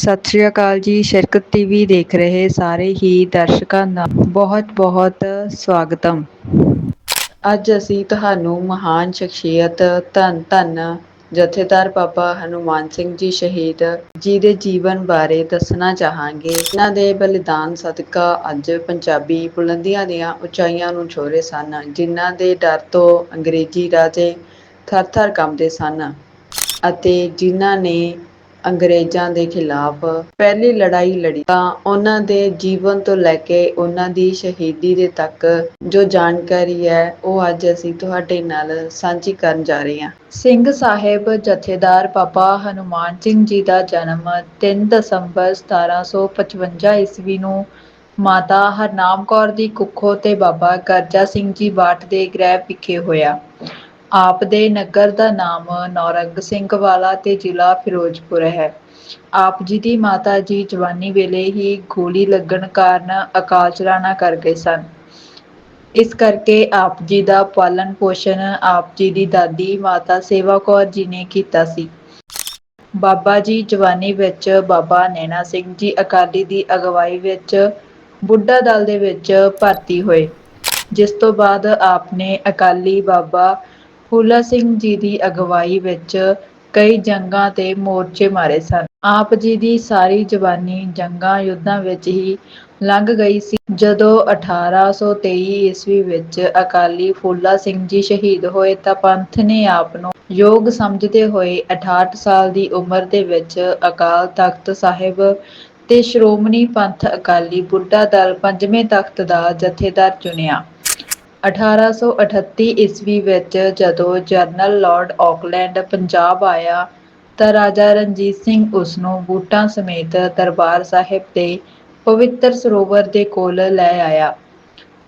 ਸਤਿ ਸ੍ਰੀ ਅਕਾਲ ਜੀ। ਸ਼ਰਕਤ ਟੀਵੀ ਦੇਖ ਰਹੇ ਸਾਰੇ ਹੀ ਦਰਸ਼ਕਾਂ ਦਾ ਬਹੁਤ ਬਹੁਤ ਸਵਾਗਤਮ। ਅੱਜ ਅਸੀਂ ਤੁਹਾਨੂੰ ਮਹਾਨ ਸ਼ਖਸੀਅਤ ਧੰਨ ਧੰਨ ਜਥੇਦਾਰ ਬਾਬਾ ਹਨੂੰਮਾਨ ਸਿੰਘ ਜੀ ਸ਼ਹੀਦ ਜੀ ਦੇ ਜੀਵਨ ਬਾਰੇ ਦੱਸਣਾ ਚਾਹਾਂਗੇ। ਇਹਨਾਂ ਦੇ ਬਲੀਦਾਨ ਸਦਕਾ ਅੱਜ ਪੰਜਾਬੀ ਬੁਲੰਦੀਆਂ ਦੀਆਂ ਉਚਾਈਆਂ ਨੂੰ ਛੋਹ ਰਹੇ ਸਨ, ਜਿਨ੍ਹਾਂ ਦੇ ਡਰ ਤੋਂ ਅੰਗਰੇਜ਼ੀ ਰਾਜੇ ਥਰ ਥਰ ਕੰਬਦੇ ਸਨ ਅਤੇ ਜਿਨ੍ਹਾਂ ਨੇ ਅੰਗਰੇਜ਼ਾਂ ਦੇ ਖਿਲਾਫ ਪਹਿਲੀ ਲੜਾਈ ਲੜੀ ਤਾਂ ਉਹਨਾਂ ਦੇ ਜੀਵਨ ਤੋਂ ਲੈ ਕੇ ਉਹਨਾਂ ਦੀ ਸ਼ਹੀਦੀ ਦੇ ਤੱਕ ਜੋ ਜਾਣਕਾਰੀ ਹੈ, ਉਹ ਅੱਜ ਅਸੀਂ ਤੁਹਾਡੇ ਨਾਲ ਸਾਂਝੀ ਕਰਨ ਜਾ ਰਹੇ ਹਾਂ। ਸਿੰਘ ਸਾਹਿਬ ਜਥੇਦਾਰ ਬਾਬਾ ਹਨੂੰਮਾਨ ਸਿੰਘ ਜੀ ਦਾ ਜਨਮ 3 ਦਸੰਬਰ 1755 ਈਸਵੀ ਨੂੰ ਮਾਤਾ ਹਰਨਾਮ ਕੌਰ ਦੀ ਕੁੱਖੋਂ ਤੇ ਬਾਬਾ ਕਰਜਾ ਸਿੰਘ ਜੀ ਬਾਟ ਦੇ ਗ੍ਰਹਿ ਵਿਖੇ ਹੋਇਆ। ਆਪ ਦੇ ਨਗਰ ਦਾ ਨਾਮ ਨੌਰੰਗ ਸਿੰਘ ਵਾਲਾ ਤੇ ਜ਼ਿਲ੍ਹਾ ਫਿਰੋਜ਼ਪੁਰ ਹੈ। ਆਪ ਜੀ ਦੀ ਮਾਤਾ ਜੀ ਜਵਾਨੀ ਵੇਲੇ ਹੀ ਗੋਲੀ ਲੱਗਣ ਕਾਰਨ ਅਕਾਲ ਚਲਾਣਾ ਕਰ ਗਏ ਸਨ। ਇਸ ਕਰਕੇ ਆਪ ਜੀ ਦਾ ਪਾਲਣ ਪੋਸ਼ਣ ਆਪ ਜੀ ਦੀ ਦਾਦੀ ਮਾਤਾ ਸੇਵਾ ਕੌਰ ਜੀ ਨੇ ਕੀਤਾ ਸੀ। ਬਾਬਾ ਜੀ ਜਵਾਨੀ ਵਿੱਚ ਬਾਬਾ ਨੈਣਾ ਸਿੰਘ ਜੀ ਅਕਾਲੀ ਦੀ ਅਗਵਾਈ ਵਿੱਚ ਬੁੱਢਾ ਦਲ ਦੇ ਵਿੱਚ ਭਰਤੀ ਹੋਏ, ਜਿਸ ਤੋਂ ਬਾਅਦ ਆਪ ਨੇ ਅਕਾਲੀ ਬਾਬਾ ਫੂਲਾ ਸਿੰਘ ਜੀ ਦੀ ਅਗਵਾਈ ਵਿੱਚ ਕਈ ਜੰਗਾਂ ਤੇ ਮੋਰਚੇ ਮਾਰੇ ਸਨ। ਆਪ ਜੀ ਦੀ ਸਾਰੀ ਜਵਾਨੀ ਜੰਗਾਂ ਯੁੱਧਾਂ ਵਿੱਚ ਹੀ ਲੰਘ ਗਈ ਸੀ। ਜਦੋਂ 1823 ਈਸਵੀ ਵਿੱਚ ਅਕਾਲੀ ਫੂਲਾ ਸਿੰਘ ਜੀ ਸ਼ਹੀਦ ਹੋਏ ਤਾਂ ਪੰਥ ਨੇ ਆਪ ਨੂੰ ਯੋਗ ਸਮਝਦੇ ਹੋਏ 68 ਸਾਲ ਦੀ ਉਮਰ ਦੇ ਵਿੱਚ ਅਕਾਲ ਤਖਤ ਸਾਹਿਬ ਤੇ ਸ਼੍ਰੋਮਣੀ ਪੰਥ ਅਕਾਲੀ ਬੁੱਢਾ ਦਲ ਪੰਜਵੇਂ ਤਖਤ ਦਾ ਜਥੇਦਾਰ ਚੁਣਿਆ। 1838 ਈਸਵੀ ਵਿੱਚ ਜਦੋਂ ਜਨਰਲ ਲਾਰਡ ਆਕਲੈਂਡ ਪੰਜਾਬ ਆਇਆ ਤਾਂ ਰਾਜਾ ਰਣਜੀਤ ਸਿੰਘ ਉਸ ਨੂੰ ਬੂਟਾਂ ਸਮੇਤ ਦਰਬਾਰ ਸਾਹਿਬ ਦੇ ਪਵਿੱਤਰ ਸਰੋਵਰ ਦੇ ਕੋਲ ਲੈ ਆਇਆ।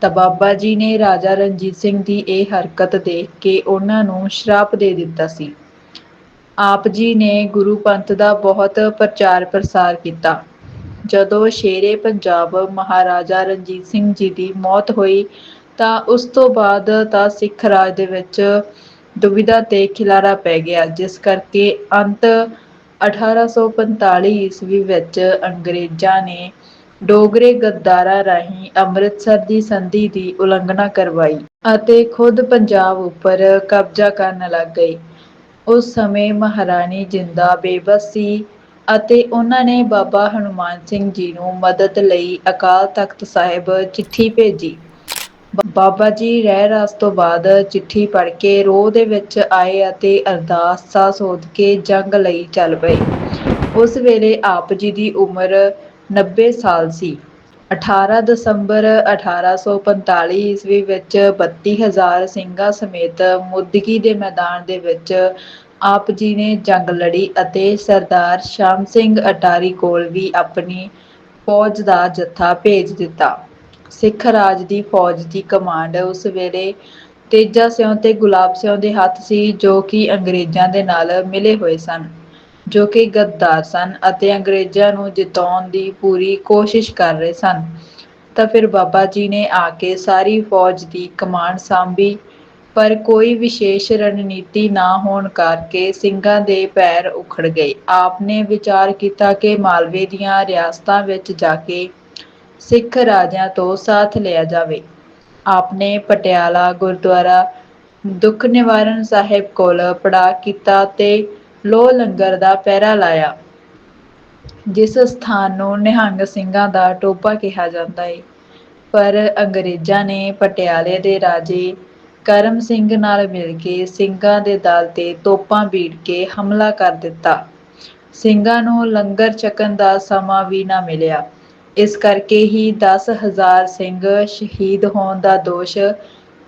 ਤਾਂ ਬਾਬਾ ਜੀ ਨੇ ਰਾਜਾ ਰਣਜੀਤ ਸਿੰਘ ਦੀ ਇਹ ਹਰਕਤ ਦੇਖ ਕੇ ਉਹਨਾਂ ਨੂੰ ਸ਼ਰਾਪ ਦੇ ਦਿੱਤਾ ਸੀ। ਆਪ ਜੀ ਨੇ ਗੁਰੂ ਪੰਥ ਦਾ ਬਹੁਤ ਪ੍ਰਚਾਰ ਪ੍ਰਸਾਰ ਕੀਤਾ। ਜਦੋਂ ਸ਼ੇਰੇ ਪੰਜਾਬ ਮਹਾਰਾਜਾ ਰਣਜੀਤ ਸਿੰਘ ਜੀ ਦੀ ਮੌਤ ਹੋਈ ਤਾਂ ਉਸ ਤੋਂ ਬਾਅਦ ਤਾਂ ਸਿੱਖ ਰਾਜ ਦੇ ਵਿੱਚ ਦੁਵਿਧਾ ਤੇ ਖਿਲਾਰਾ ਪੈ ਗਿਆ, ਜਿਸ ਕਰਕੇ ਅੰਤ 1845 ਈਸਵੀ ਵਿੱਚ ਅੰਗਰੇਜ਼ਾਂ ਨੇ ਡੋਗਰੇ ਗੱਦਾਰਾਂ ਰਾਹੀਂ ਅੰਮ੍ਰਿਤਸਰ ਦੀ ਸੰਧੀ ਦੀ ਉਲੰਘਣਾ ਕਰਵਾਈ ਅਤੇ ਖੁਦ ਪੰਜਾਬ ਉੱਪਰ ਕਬਜ਼ਾ ਕਰਨ ਲੱਗ ਗਈ ਉਸ ਸਮੇਂ ਮਹਾਰਾਣੀ ਜਿੰਦਾ ਬੇਬਸ ਸੀ ਅਤੇ ਉਹਨਾਂ ਨੇ ਬਾਬਾ ਹਨੂੰਮਾਨ ਸਿੰਘ ਜੀ ਨੂੰ ਮਦਦ ਲਈ ਅਕਾਲ ਤਖਤ ਸਾਹਿਬ ਚਿੱਠੀ ਭੇਜੀ। ਬਾਬਾ ਜੀ ਰਹਿ ਰਾਸ ਤੋਂ ਬਾਅਦ ਚਿੱਠੀ ਪੜ੍ਹ ਕੇ ਰੋਹ ਦੇ ਵਿੱਚ ਆਏ ਅਤੇ ਅਰਦਾਸਾਂ ਸੋਧ ਕੇ ਜੰਗ ਲਈ ਚੱਲ ਪਏ। ਉਸ ਵੇਲੇ ਆਪ ਜੀ ਦੀ ਉਮਰ 90 ਸਾਲ ਸੀ। 18 ਦਸੰਬਰ 1845 ਈਸਵੀ ਵਿੱਚ 32000 ਸਿੰਘਾਂ ਸਮੇਤ ਮੁੱਦਗੀ ਦੇ ਮੈਦਾਨ ਦੇ ਵਿੱਚ ਆਪ ਜੀ ਨੇ ਜੰਗ ਲੜੀ ਅਤੇ ਸਰਦਾਰ ਸ਼ਾਮ ਸਿੰਘ ਅਟਾਰੀ ਕੋਲ ਵੀ ਆਪਣੀ ਫੌਜ ਦਾ ਜੱਥਾ ਭੇਜ ਦਿੱਤਾ। ਸਿੱਖ ਰਾਜ ਦੀ ਫੌਜ ਦੀ ਕਮਾਂਡ ਉਸ ਵੇਲੇ ਤੇਜਾ ਸਿਉ ਤੇ ਗੁਲਾਬ ਸਿਉਂ ਦੇ ਹੱਥ ਸੀ, ਜੋ ਕਿ ਅੰਗਰੇਜ਼ਾਂ ਦੇ ਨਾਲ ਮਿਲੇ ਹੋਏ ਸਨ, ਜੋ ਕਿ ਗੱਦਾਰ ਸਨ ਅਤੇ ਅੰਗਰੇਜ਼ਾਂ ਨੂੰ ਜਿਤਾਉਣ ਦੀ ਪੂਰੀ ਕੋਸ਼ਿਸ਼ ਕਰ ਰਹੇ ਸਨ। ਤਾਂ ਫਿਰ ਬਾਬਾ ਜੀ ਨੇ ਆ ਕੇ ਸਾਰੀ ਫੌਜ ਦੀ ਕਮਾਂਡ ਸੰਭੀ, ਪਰ ਕੋਈ ਵਿਸ਼ੇਸ਼ ਰਣਨੀਤੀ ਨਾ ਹੋਣ ਕਰਕੇ ਸਿੰਘਾਂ ਦੇ ਪੈਰ ਉਖੜ ਗਏ। ਆਪ ਨੇ ਵਿਚਾਰ ਕੀਤਾ ਕਿ ਮਾਲਵੇ ਦੀਆਂ ਰਿਆਸਤਾਂ ਵਿੱਚ ਜਾ ਕੇ ਸਿੱਖ ਰਾਜਿਆਂ ਤੋਂ ਸਾਥ ਲਿਆ ਜਾਵੇ। ਆਪ ਪਟਿਆਲਾ ਗੁਰਦੁਆਰਾ ਦੁੱਖ ਨਿਵਾਰਨ ਸਾਹਿਬ ਕੋਲ ਪੜਾਅ ਕੀਤਾ ਤੇ ਲੋਹ ਲੰਗਰ ਦਾ ਪਹਿਰਾ ਲਾਇਆ, ਜਿਸ ਸਥਾਨ ਨੂੰ ਨਿਹੰਗ ਸਿੰਘਾਂ ਦਾ ਟੋਪਾ ਕਿਹਾ ਜਾਂਦਾ ਹੈ ਪਰ ਅੰਗਰੇਜ਼ਾਂ ਨੇ ਪਟਿਆਲੇ ਦੇ ਰਾਜੇ ਕਰਮ ਸਿੰਘ ਨਾਲ ਮਿਲ ਕੇ ਸਿੰਘਾਂ ਦੇ ਦਲ ਤੇ ਤੋਪਾਂ ਬੀੜ ਕੇ ਹਮਲਾ ਕਰ ਦਿੱਤਾ। ਸਿੰਘਾਂ ਨੂੰ ਲੰਗਰ ਛਕਣ ਦਾ ਸਮਾਂ ਵੀ ਨਾ ਮਿਲਿਆ। ਇਸ ਕਰਕੇ ਹੀ 10000 ਸਿੰਘ ਸ਼ਹੀਦ ਹੋਣ ਦਾ ਦੋਸ਼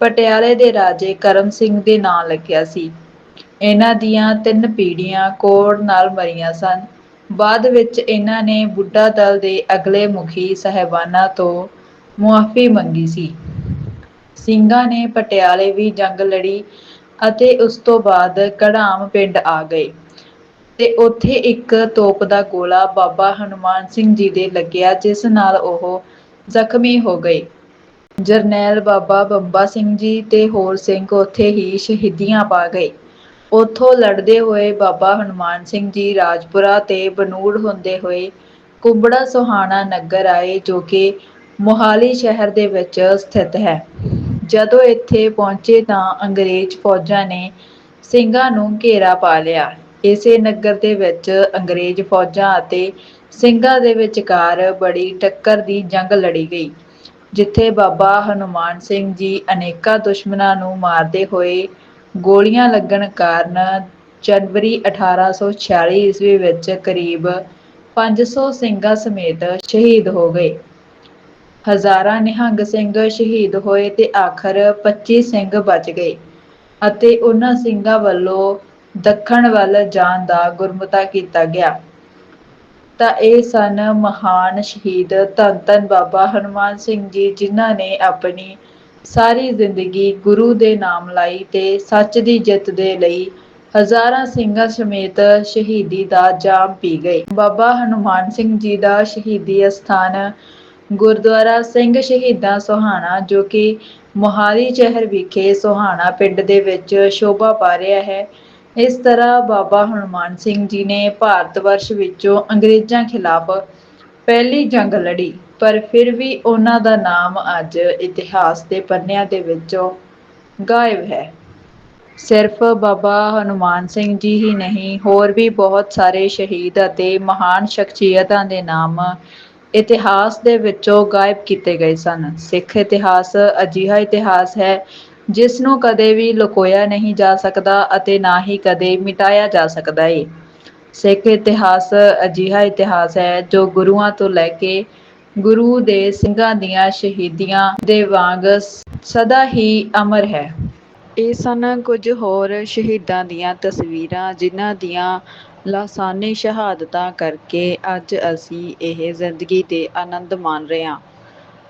ਪਟਿਆਲੇ ਦੇ ਰਾਜੇ ਕਰਮ ਸਿੰਘ ਦੇ ਨਾਂ ਲੱਗਿਆ ਸੀ। ਇਹਨਾਂ ਦੀਆਂ ਤਿੰਨ ਪੀੜ੍ਹੀਆਂ ਕੋੜ ਨਾਲ ਮਰੀਆਂ ਸਨ। ਬਾਅਦ ਵਿੱਚ ਇਹਨਾਂ ਨੇ ਬੁੱਢਾ ਦਲ ਦੇ ਅਗਲੇ ਮੁਖੀ ਸਾਹਿਬਾਨਾਂ ਤੋਂ ਮੁਆਫ਼ੀ ਮੰਗੀ ਸੀ। ਸਿੰਘਾਂ ਨੇ ਪਟਿਆਲੇ ਵੀ ਜੰਗ ਲੜੀ ਅਤੇ ਉਸ ਤੋਂ ਬਾਅਦ ਕੜਾਮ ਪਿੰਡ ਆ ਗਏ। ਤੇ ਉੱਥੇ ਇੱਕ ਤੋਪ ਦਾ ਗੋਲਾ ਬਾਬਾ ਹਨੂੰਮਾਨ ਸਿੰਘ ਜੀ ਦੇ ਲੱਗਿਆ, ਜਿਸ ਨਾਲ ਉਹ ਜ਼ਖਮੀ ਹੋ ਗਏ। ਜਰਨੈਲ ਬਾਬਾ ਬੰਬਾ ਸਿੰਘ ਜੀ ਤੇ ਹੋਰ ਸਿੰਘ ਉੱਥੇ ਹੀ ਸ਼ਹੀਦੀਆਂ ਪਾ ਗਏ। ਉੱਥੋਂ ਲੜਦੇ ਹੋਏ ਬਾਬਾ ਹਨੂਮਾਨ ਸਿੰਘ ਜੀ ਰਾਜਪੁਰਾ ਤੇ ਬਨੂੜ ਹੁੰਦੇ ਹੋਏ ਕੁੰਬੜਾ ਸੋਹਾਣਾ ਨਗਰ ਆਏ, ਜੋ ਕਿ ਮੋਹਾਲੀ ਸ਼ਹਿਰ ਦੇ ਵਿੱਚ ਸਥਿਤ ਹੈ। ਜਦੋਂ ਇੱਥੇ ਪਹੁੰਚੇ ਤਾਂ ਅੰਗਰੇਜ਼ ਫੌਜਾਂ ਨੇ ਸਿੰਘਾਂ ਨੂੰ ਘੇਰਾ ਪਾ ਲਿਆ। ਇਸੇ ਨਗਰ ਦੇ ਵਿੱਚ ਅੰਗਰੇਜ਼ ਫੌਜਾਂ ਅਤੇ ਸਿੰਘਾਂ ਦੇ ਵਿਚਕਾਰ ਬੜੀ ਟੱਕਰ ਦੀ ਜੰਗ ਲੜੀ ਗਈ, ਜਿੱਥੇ ਬਾਬਾ ਹਨੂਮਾਨ ਸਿੰਘ ਜੀ ਅਨੇਕਾਂ ਦੁਸ਼ਮਣਾਂ ਨੂੰ ਮਾਰਦੇ ਹੋਏ ਗੋਲੀਆਂ ਲੱਗਣ ਕਾਰਨ ਜਨਵਰੀ 1846 ਈਸਵੀ ਵਿੱਚ ਕਰੀਬ 500 ਸਿੰਘਾਂ ਸਮੇਤ ਸ਼ਹੀਦ ਹੋ ਗਏ। ਹਜ਼ਾਰਾਂ ਨਿਹੰਗ ਸਿੰਘ ਸ਼ਹੀਦ ਹੋਏ ਤੇ ਆਖਰ 25 ਸਿੰਘ ਬਚ ਗਏ ਅਤੇ ਉਹਨਾਂ ਸਿੰਘਾਂ ਵੱਲੋਂ ਦੱਖਣ ਵੱਲ ਜਾਣ ਦਾ ਗੁਰਮਤਾ ਕੀਤਾ ਗਿਆ। ਤਾਂ ਇਹ ਸਨ ਮਹਾਨ ਸ਼ਹੀਦ ਧੰਨ ਧੰਨ ਬਾਬਾ ਹਨੂਮਾਨ ਸਿੰਘ ਜੀ, ਜਿਨ੍ਹਾਂ ਨੇ ਆਪਣੀ ਸਾਰੀ ਜ਼ਿੰਦਗੀ ਗੁਰੂ ਦੇ ਨਾਮ ਲਾਈ ਤੇ ਸੱਚ ਦੀ ਜਿੱਤ ਦੇ ਲਈ ਹਜ਼ਾਰਾਂ ਸਿੰਘਾਂ ਸਮੇਤ ਸ਼ਹੀਦੀ ਦਾ ਜਾਮ ਪੀ ਗਏ। ਬਾਬਾ ਹਨੂਮਾਨ ਸਿੰਘ ਜੀ ਦਾ ਸ਼ਹੀਦੀ ਅਸਥਾਨ ਗੁਰਦੁਆਰਾ ਸਿੰਘ ਸ਼ਹੀਦਾਂ ਸੋਹਾਣਾ, ਜੋ ਕਿ ਮੋਹਾਲੀ ਸ਼ਹਿਰ ਵਿਖੇ ਸੋਹਾਣਾ ਪਿੰਡ ਦੇ ਵਿੱਚ ਸ਼ੋਭਾ ਪਾ ਰਿਹਾ ਹੈ। ਇਸ ਤਰ੍ਹਾਂ ਬਾਬਾ ਹਨੂਮਾਨ ਸਿੰਘ ਜੀ ਨੇ ਭਾਰਤ ਵਰਸ਼ ਵਿੱਚੋਂ ਅੰਗਰੇਜ਼ਾਂ ਖਿਲਾਫ ਪਹਿਲੀ ਜੰਗ ਲੜੀ, ਪਰ ਫਿਰ ਵੀ ਉਹਨਾਂ ਦਾ ਨਾਮ ਅੱਜ ਇਤਿਹਾਸ ਦੇ ਪੰਨਿਆਂ ਦੇ ਵਿੱਚੋਂ ਗਾਇਬ ਹੈ। ਸਿਰਫ ਬਾਬਾ ਹਨੂਮਾਨ ਸਿੰਘ ਜੀ ਹੀ ਨਹੀਂ, ਹੋਰ ਵੀ ਬਹੁਤ ਸਾਰੇ ਸ਼ਹੀਦ ਅਤੇ ਮਹਾਨ ਸ਼ਖਸੀਅਤਾਂ ਦੇ ਨਾਮ ਇਤਿਹਾਸ ਦੇ ਵਿੱਚੋਂ ਗਾਇਬ ਕੀਤੇ ਗਏ ਸਨ। ਸਿੱਖ ਇਤਿਹਾਸ ਅਜਿਹਾ ਇਤਿਹਾਸ ਹੈ ਜਿਸ ਨੂੰ ਕਦੇ ਵੀ ਲੁਕੋਇਆ ਨਹੀਂ ਜਾ ਸਕਦਾ ਅਤੇ ਨਾ ਹੀ ਕਦੇ ਮਿਟਾਇਆ ਜਾ ਸਕਦਾ ਏ। ਸਿੱਖ ਇਤਿਹਾਸ ਅਜਿਹਾ ਇਤਿਹਾਸ ਹੈ ਜੋ ਗੁਰੂਆਂ ਤੋਂ ਲੈ ਕੇ ਗੁਰੂ ਦੇ ਸਿੰਘਾਂ ਦੀਆਂ ਸ਼ਹੀਦੀਆਂ ਦੇ ਵਾਂਗ ਸਦਾ ਹੀ ਅਮਰ ਹੈ। ਇਹ ਸਨ ਕੁਝ ਹੋਰ ਸ਼ਹੀਦਾਂ ਦੀਆਂ ਤਸਵੀਰਾਂ ਜਿਨ੍ਹਾਂ ਦੀਆਂ ਲਾਸਾਨੀ ਸ਼ਹਾਦਤਾਂ ਕਰਕੇ ਅੱਜ ਅਸੀਂ ਇਹ ਜ਼ਿੰਦਗੀ ਦੇ ਆਨੰਦ ਮਾਣ ਰਹੇ ਹਾਂ।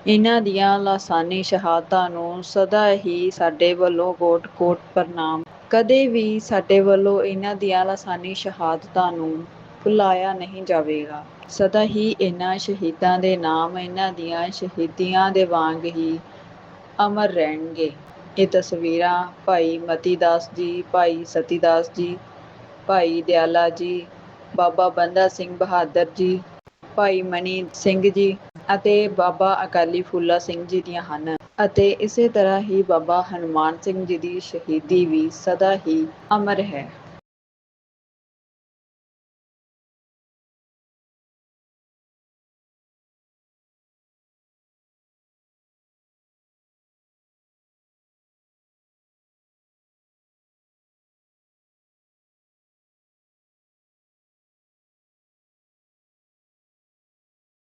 ਇਹਨਾਂ ਦੀਆਂ ਲਾਸਾਨੀ ਸ਼ਹਾਦਤਾਂ ਨੂੰ ਸਦਾ ਹੀ ਸਾਡੇ ਵੱਲੋਂ ਕੋਟ-ਕੋਟ ਪ੍ਰਣਾਮ। ਕਦੇ ਵੀ ਸਾਡੇ ਵੱਲੋਂ ਇਹਨਾਂ ਦੀਆਂ ਲਾਸਾਨੀ ਸ਼ਹਾਦਤਾਂ ਨੂੰ ਭੁਲਾਇਆ ਨਹੀਂ ਜਾਵੇਗਾ। ਸਦਾ ਹੀ ਇਹਨਾਂ ਸ਼ਹੀਦਾਂ ਦੇ ਨਾਮ, ਇਹਨਾਂ ਦੀਆਂ ਸ਼ਹੀਦੀਆਂ ਦੇ ਵਾਂਗ ਹੀ ਅਮਰ ਰਹਿਣਗੇ। ਇਹ ਤਸਵੀਰਾਂ ਭਾਈ ਮਤੀ ਦਾਸ ਜੀ, ਭਾਈ ਸਤੀ ਦਾਸ ਜੀ, ਭਾਈ ਦਿਆਲਾ ਜੀ, ਬਾਬਾ ਬੰਦਾ ਸਿੰਘ ਬਹਾਦਰ ਜੀ, ਭਾਈ ਮਨੀ ਸਿੰਘ ਜੀ ਅਤੇ ਬਾਬਾ ਅਕਾਲੀ ਫੂਲਾ ਸਿੰਘ ਜੀ ਦੀਆਂ ਹਨ ਅਤੇ ਇਸੇ ਤਰ੍ਹਾਂ ਹੀ ਬਾਬਾ ਹਨੂਮਾਨ ਸਿੰਘ ਜੀ ਦੀ ਸ਼ਹੀਦੀ ਵੀ ਸਦਾ ਹੀ ਅਮਰ ਹੈ।